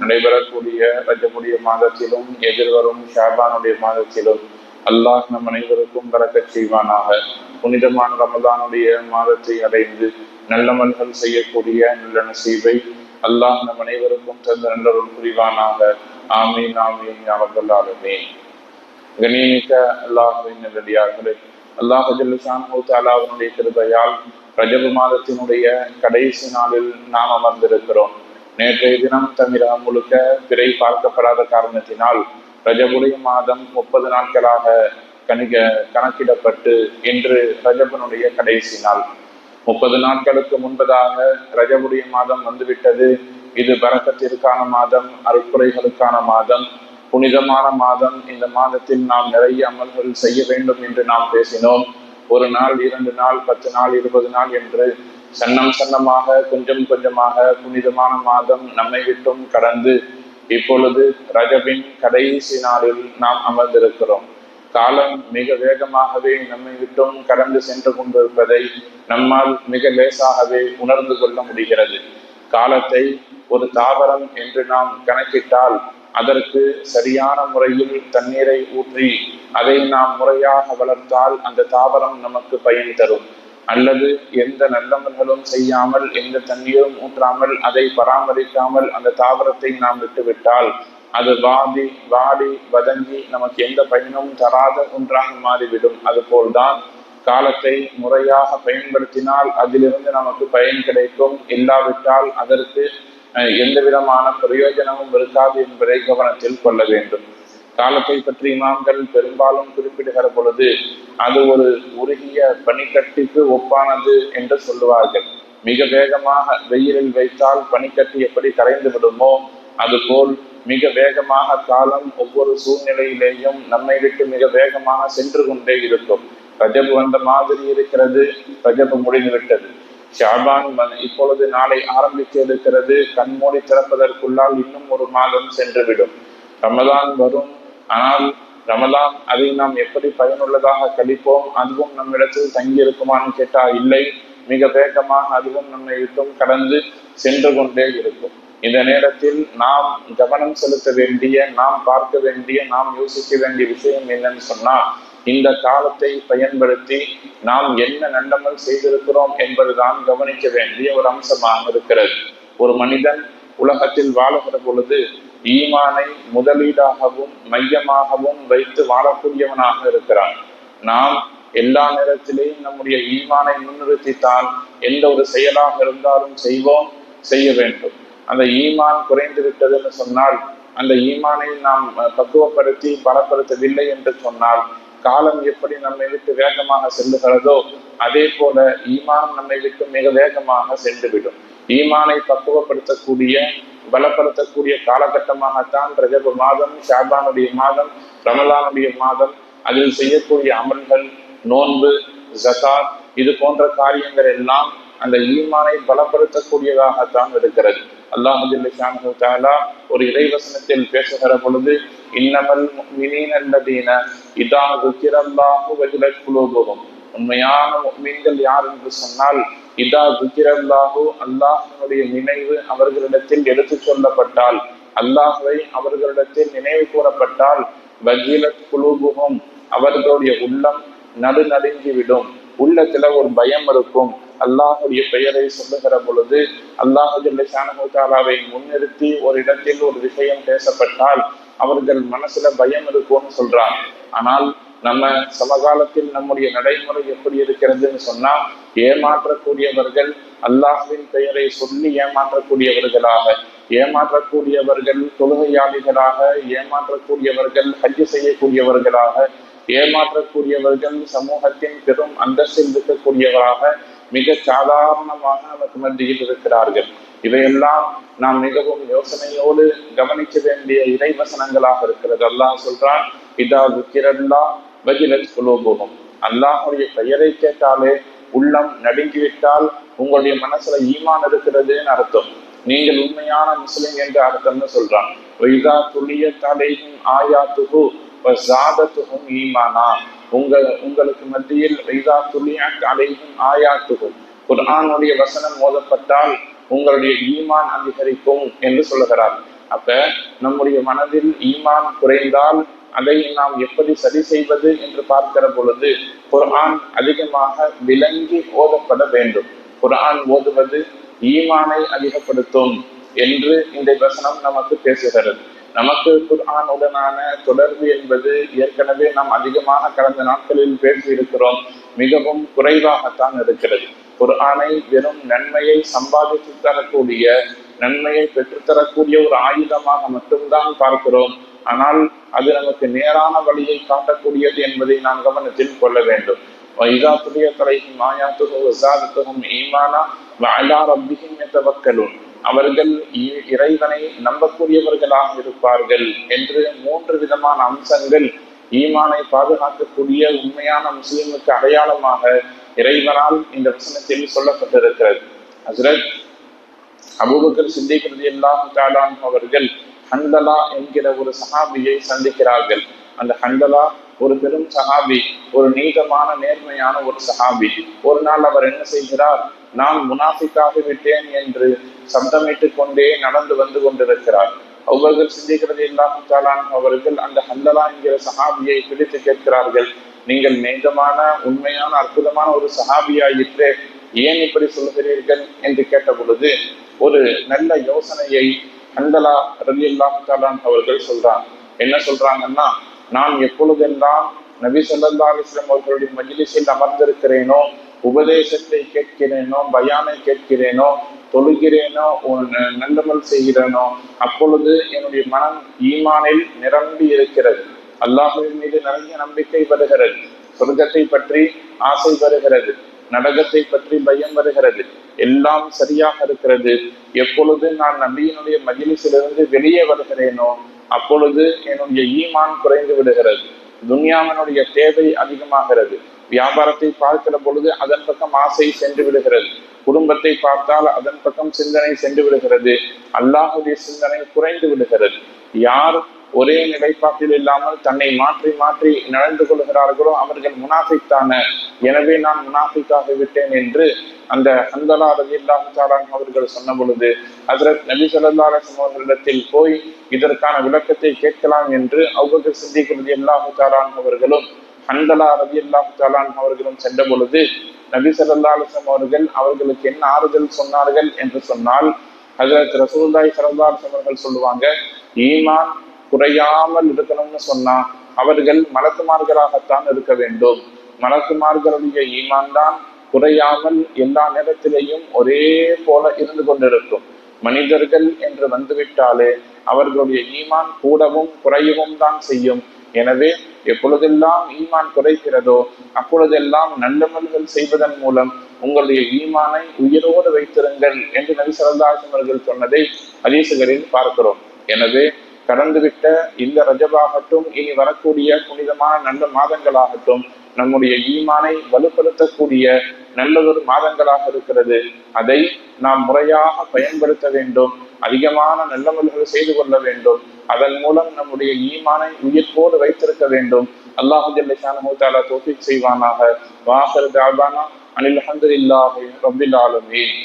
நடைபெறக்கூடிய ரஜமுடைய மாதத்திலும் எதிர்வரும் ஷாபானுடைய மாதத்திலும் அல்லாஹ் நம் அனைவருக்கும் பறக்க செய்வானாக. புனிதமான ரமதானுடைய மாதத்தை அடைந்து நல்லமல்கள் செய்யக்கூடிய நல்ல நசீவை அல்லாஹ் நம் அனைவருக்கும் தந்த நல்லொருள் புரிவானாக. ஆமீன் ஆமீன் அவர்களாலுமே கணியமிக்க அல்லாஹின் நல்லடியார்களே அல்லாஹ் ஜல்லுஷான் அவனுடைய கிருபையால் ரஜபு மாதத்தினுடைய கடைசி நாளில் நாம் அமர்ந்திருக்கிறோம். நேற்றைய தினம் தமிழகம் முழுக்க பிறை பார்க்கப்படாத காரணத்தினால் ரஜபுடைய மாதம் முப்பது நாட்களாக கணிக கணக்கிடப்பட்டு இன்று ரஜபனுடைய கடைசி நாள். முப்பது நாட்களுக்கு முன்பதாக ரஜபுடைய மாதம் வந்துவிட்டது. இது பரக்கத்திற்கான மாதம் அருக்குறைகளுக்கான மாதம். புனிதமான மாதம். இந்த மாதத்தில் நாம் நிறைய அமல்கள் செய்ய வேண்டும் என்று நாம் பேசினோம். ஒரு நாள் இரண்டு நாள் பத்து நாள் இருபது நாள் என்று சன்னம் சன்னமாக கொஞ்சம் கொஞ்சமாக புனிதமான மாதம் நம்மை விட்டும் கடந்து இப்பொழுது ரஜபின் கடைசி நாளில் நாம் அமர்ந்திருக்கிறோம். காலம் மிக வேகமாகவே நம்மை விட்டும் கடந்து சென்று கொண்டிருப்பதை நம்மால் மிக லேசாகவே உணர்ந்து கொள்ள முடிகிறது. காலத்தை ஒரு தாவரம் என்று நாம் கணக்கிட்டால் அதற்கு சரியான முறையில் தண்ணீரை ஊற்றி அதை நாம் முறையாக வளர்த்தால் அந்த தாவரம் நமக்கு பயன் தரும். அல்லது எந்த நல்லமல்களும் செய்யாமல் எந்த தண்ணீரும் ஊற்றாமல் அதை பராமரிக்காமல் அந்த தாவரத்தை நாம் விட்டுவிட்டால் அது வாடி வாடி வதங்கி நமக்கு எந்த பயனும் தராத ஒன்றாக மாறிவிடும். அதுபோல்தான் காலத்தை முறையாக பயன்படுத்தினால் அதிலிருந்து நமக்கு பயன் கிடைக்கும். இல்லாவிட்டால் அதற்கு எந்த விதமான பிரயோஜனமும் இருக்காது என்பதை கவனத்தில் கொள்ள வேண்டும். காலத்தை பற்றி இமாம்கள் பெரும்பாலும் குறிப்பிடுகிற பொழுது அது ஒரு உருகிய பனிக்கட்டிக்கு ஒப்பானது என்று சொல்லுவார்கள். மிக வேகமாக வெயிலில் வைத்தால் பனிக்கட்டி எப்படி கரைந்து விடுமோ அதுபோல் மிக வேகமாக காலம் ஒவ்வொரு சூழ்நிலையிலேயும் நம்மை விட்டு மிக வேகமாக சென்று கொண்டே இருக்கும். ரஜபு வந்த மாதிரி இருக்கிறது ரஜபு முடிந்துவிட்டது ஷாபான் இப்பொழுது நாளை ஆரம்பிக்க இருக்கிறது கண்மூடி திறப்பதற்குள்ளால் இன்னும் ஒரு மாதம் சென்றுவிடும். ரமதான் வரும். ஆனால் ரமதான் அதை நாம் எப்படி பயனுள்ளதாக கழிப்போம்? அதுவும் நம்மிடத்தில் தங்கி இருக்குமான்னு கேட்டா இல்லை. மிக வேகமாக அதுவும் நம்மை விட்டும் கடந்து சென்று கொண்டே இருக்கும். இந்த நேரத்தில் நாம் கவனம் செலுத்த வேண்டிய நாம் பார்க்க வேண்டிய நாம் யோசிக்க வேண்டிய விஷயம் என்னன்னு சொன்னா இந்த காலத்தை பயன்படுத்தி நாம் என்ன நல்லமல் செய்திருக்கிறோம் என்பதுதான் கவனிக்க வேண்டிய ஒரு அம்சமாக இருக்கிறது. ஒரு மனிதன் உலகத்தில் வாழுகிற பொழுது ஈமானை முதலீடாகவும் மையமாகவும் வைத்து வாழக்கூடியவனாக இருக்கிறான். நாம் எல்லா நேரத்திலேயும் நம்முடைய ஈமானை முன்னிறுத்தித்தான் எந்த ஒரு செயலாக இருந்தாலும் செய்வோம் செய்ய வேண்டும். அந்த ஈமான் குறைந்து விட்டதுன்னு சொன்னால் அந்த ஈமானை நாம் பக்குவப்படுத்தி பலப்படுத்தவில்லை என்று சொன்னால் காலம் எப்படி நம்மை விட்டு வேகமாக செல்லுகிறதோ அதே போல ஈமான் நம்மை விட்டு மிக வேகமாக சென்றுவிடும். ஈமானை பக்குவப்படுத்தக்கூடிய பலப்படுத்தக்கூடிய காலகட்டமாகத்தான் ரஜப மாதம் ஷாபானுடைய மாதம் ரமலானுடைய மாதம் அதில் செய்யக்கூடிய அமல்கள் நோன்பு ஜகாத் இது போன்ற காரியங்கள் எல்லாம் அந்த ஈமானை பலப்படுத்தக்கூடியதாகத்தான் இருக்கிறது. அல்லாஹு தாலா ஒரு இறைவசனத்தில் பேசுகிற பொழுது இன்னமல் மினீனல்லதீன இதா வஜிலத் குலூபுகும் உண்மையான மீன்கள் யார் என்று சொன்னால் இதா அல்லாஹனுடைய நினைவு அவர்களிடத்தில் எடுத்து சொல்லப்பட்டால் அல்லாஹுவை அவர்களிடத்தில் நினைவு கூறப்பட்டால் வஜிலத் குலூபுகும் அவர்களுடைய உள்ளம் நடு நடுங்கிவிடும் உள்ளத்துல ஒரு பயம் இருக்கும். அல்லாஹுடைய பெயரை சொல்லுகிற பொழுது அல்லாஹுல்லாவை முன்னிறுத்தி ஒரு இடத்தில் ஒரு விஷயம் பேசப்பட்டால் அவர்கள் மனசுல பயம் இருக்கும்னு சொல்றான். ஆனால் நம்ம சமகாலத்தில் நம்முடைய நடைமுறை எப்படி இருக்கிறதுன்னு சொன்னா ஏமாற்றக்கூடியவர்கள் அல்லாஹின் பெயரை சொல்லி ஏமாற்றக்கூடியவர்களாக ஏமாற்றக்கூடியவர்கள் தொழுகையாளிகளாக ஏமாற்றக்கூடியவர்கள் ஹஜ்ஜு செய்யக்கூடியவர்களாக ஏமாற்றக்கூடியவர்கள் சமூகத்தின் பெரும் அந்தஸ்தில் இருக்கக்கூடியவராக மிக சாதாரணமாக நமக்கு மத்தியில் இருக்கிறார்கள். இவையெல்லாம் நாம் மிகவும் யோசனையோடு கவனிக்க வேண்டிய இறைவசனங்களாக இருக்கிறது. அல்லாஹ் சொல்றான் இதா துக்கிரல்லா வஜிலத் குலோபோகம் அல்லாஹுடைய பெயரை கேட்டாலே உள்ளம் நடுங்கிவிட்டால் உங்களுடைய மனசுல ஈமான் இருக்கிறதுன்னு அர்த்தம். நீங்கள் உண்மையான முஸ்லிம் என்று அர்த்தம்னு சொல்றான். வைதா துளிய தலையும் ஆயாத்துகு சாதத்துகும் ஈமானா. உங்க உங்களுக்கு மத்தியில் வைதா துளிய ஆயா ஆயாத்துகும் குர்ஆனுடைய வசனம் மோதப்பட்டால் உங்களுடைய ஈமான் அதிகரிக்கும் என்று சொல்லுகிறார். அப்ப நம்முடைய மனதில் ஈமான் குறைந்தால் அதை நாம் எப்படி சரி செய்வது என்று பார்க்கிற பொழுது குர்ஆன் அதிகமாக விளங்கி ஓதப்பட வேண்டும். குர்ஆன் ஓதுவது ஈமானை அதிகப்படுத்தும் என்று இந்த வசனம் நமக்கு பேசுகிறது. நமக்கு குர்ஆனுடனான தொடர்பு என்பது ஏற்கனவே நாம் அதிகமாக கடந்த நாட்களில் பேசியிருக்கிறோம். மிகவும் குறைவாகத்தான் இருக்கிறது. குரானை வெறும் நன்மையை சம்பாதித்து தரக்கூடிய நன்மையை பெற்றுத்தரக்கூடிய ஒரு ஆயுதமாக மட்டும்தான் பார்க்கிறோம். ஆனால் அது நமக்கு நேரான வழியை காட்டக்கூடியது என்பதை நாம் கவனத்தில் கொள்ள வேண்டும். வைதா புதிய தலைக்கும் மாயாத்துகும் விசாரத்துகும் ஈமானா வாயா ரப்பிகும் எத்தவக்கலும் அவர்கள் இறைவனை நம்பக்கூடியவர்களாக இருப்பார்கள் என்று மூன்று விதமான அம்சங்கள் ஈமானை பாதுகாக்கக்கூடிய உண்மையான முஸ்லிமுக்கு அடையாளமாக இறைவனால் இந்த வசனத்தில் சொல்லப்பட்டிருக்கிறது. ஹசரத் அபுபக்கர் சிந்திக்கிறது எல்லாம் தாலான் அவர்கள் ஹந்தலா என்கிற ஒரு சஹாபியை சந்திக்கிறார்கள். அந்த ஹந்தலா ஒரு பெரும் சஹாபி ஒரு நீதமான நேர்மையான ஒரு சஹாபி. ஒரு நாள் அவர் என்ன செய்கிறார்? நான் முனாஃபிக்காக விட்டேன் என்று சப்தமிட்டு கொண்டே நடந்து வந்து கொண்டிருக்கிறார். அவர்கள் சிந்திக்கிறது இல்லாமத்தாலான் அவர்கள் அந்த ஹந்தலா என்கிற சஹாபியை பிடித்து கேட்கிறார்கள். நீங்கள் நீதமான உண்மையான அற்புதமான ஒரு சஹாபியாயிற்று ஏன் இப்படி சொல்கிறீர்கள் என்று கேட்ட பொழுது ஒரு நல்ல யோசனையை ஹந்தலா ரவி அல்லாமத்தாலான் அவர்கள் சொல்றாங்க. என்ன சொல்றாங்கன்னா நான் எப்பொழுதெல்லாம் நபி சொல்லா அலிஸ்லாம் அவர்களுடைய மஜிலிசில் அமர்ந்திருக்கிறேனோ உபதேசத்தை கேட்கிறேனோ பயானை கேட்கிறேனோ தொழுகிறேனோ நல்லமல் செய்கிறேனோ அப்பொழுது என்னுடைய மனம் ஈமானில் நிரம்பி இருக்கிறது. அல்லாஹுவின் மீது நிறைய நம்பிக்கை வருகிறது. சொர்க்கத்தை பற்றி ஆசை வருகிறது. நடகத்தை பற்றி பயம் வருகிறது. எல்லாம் சரியாக இருக்கிறது. எப்பொழுது நான் நபியினுடைய மஜிலிசிலிருந்து வெளியே வருகிறேனோ அப்பொழுது என்னுடைய ஈமான் குறைந்து விடுகிறது. துன்யாவினுடைய தேவை அதிகமாகிறது. வியாபாரத்தை பார்க்கிற பொழுது அதன் பக்கம் ஆசை சென்று விடுகிறது. குடும்பத்தை பார்த்தால் அதன் பக்கம் சிந்தனை சென்று விடுகிறது. அல்லாஹுடைய சிந்தனை குறைந்து விடுகிறது. யார் ஒரே நிலைப்பாட்டில் இல்லாமல் தன்னை மாற்றி மாற்றி நடந்து கொள்கிறார்களோ அவர்கள் முனாஃபித்தான எனவே நான் முனாஃபிக்காக விட்டேன் என்று அந்த அந்தலா ரவி இல்லாஹாலான் அவர்கள் சொன்ன பொழுது ஹசரத் நபி சொல்லா அவர்களிடத்தில் போய் இதற்கான விளக்கத்தை கேட்கலாம் என்று அவ்வளவு சிந்திக்கிறது எல்லாஹாலான் அவர்களும் ஹந்தலா ரவி அல்லாஹாலான் அவர்களும் சென்ற பொழுது நபி சல்லா அலுவலம் அவர்கள் அவர்களுக்கு என்ன ஆறுதல் சொன்னார்கள் என்று சொன்னால் ஹசரத் ரசூல்தாய் சரல்லா அவர்கள் சொல்லுவாங்க ஈமான் குறையாமல் இருக்கணும்னு சொன்னா அவர்கள் மலக்குமார்களாகத்தான் இருக்க வேண்டும். மலக்குமார்களுடைய ஈமான் தான் குறையாமல் எல்லா நேரத்திலேயும் ஒரே போல இருந்து கொண்டிருக்கும். மனிதர்கள் என்று வந்துவிட்டாலே அவர்களுடைய ஈமான் கூடவும் குறையவும் தான் செய்யும். எனவே எப்பொழுதெல்லாம் ஈமான் குறைக்கிறதோ அப்பொழுதெல்லாம் நல்லமல்கள் செய்வதன் மூலம் உங்களுடைய ஈமானை உயிரோடு வைத்திருங்கள் என்று நபி அவர்கள் சொன்னதை ஹதீசுகளில் பார்க்கிறோம். எனவே கடந்துவிட்ட இந்த ரஜபாகட்டும் இனி வரக்கூடிய புனிதமான நல்ல மாதங்களாகட்டும் நம்முடைய ஈமானை வலுப்படுத்தக்கூடிய நல்லதொரு மாதங்களாக இருக்கிறது. அதை நாம் முறையாக பயன்படுத்த வேண்டும். அதிகமான நல்லமல்கள் செய்து கொள்ள வேண்டும். அதன் மூலம் நம்முடைய ஈமானை உயிர்ப்போடு வைத்திருக்க வேண்டும். அல்லாஹு ஜல்லிஷான தோஃபிக் செய்வானாக. வாசர் தாபானா அனில் அஹமதுல்லாஹி ரபில் ஆலமீன்.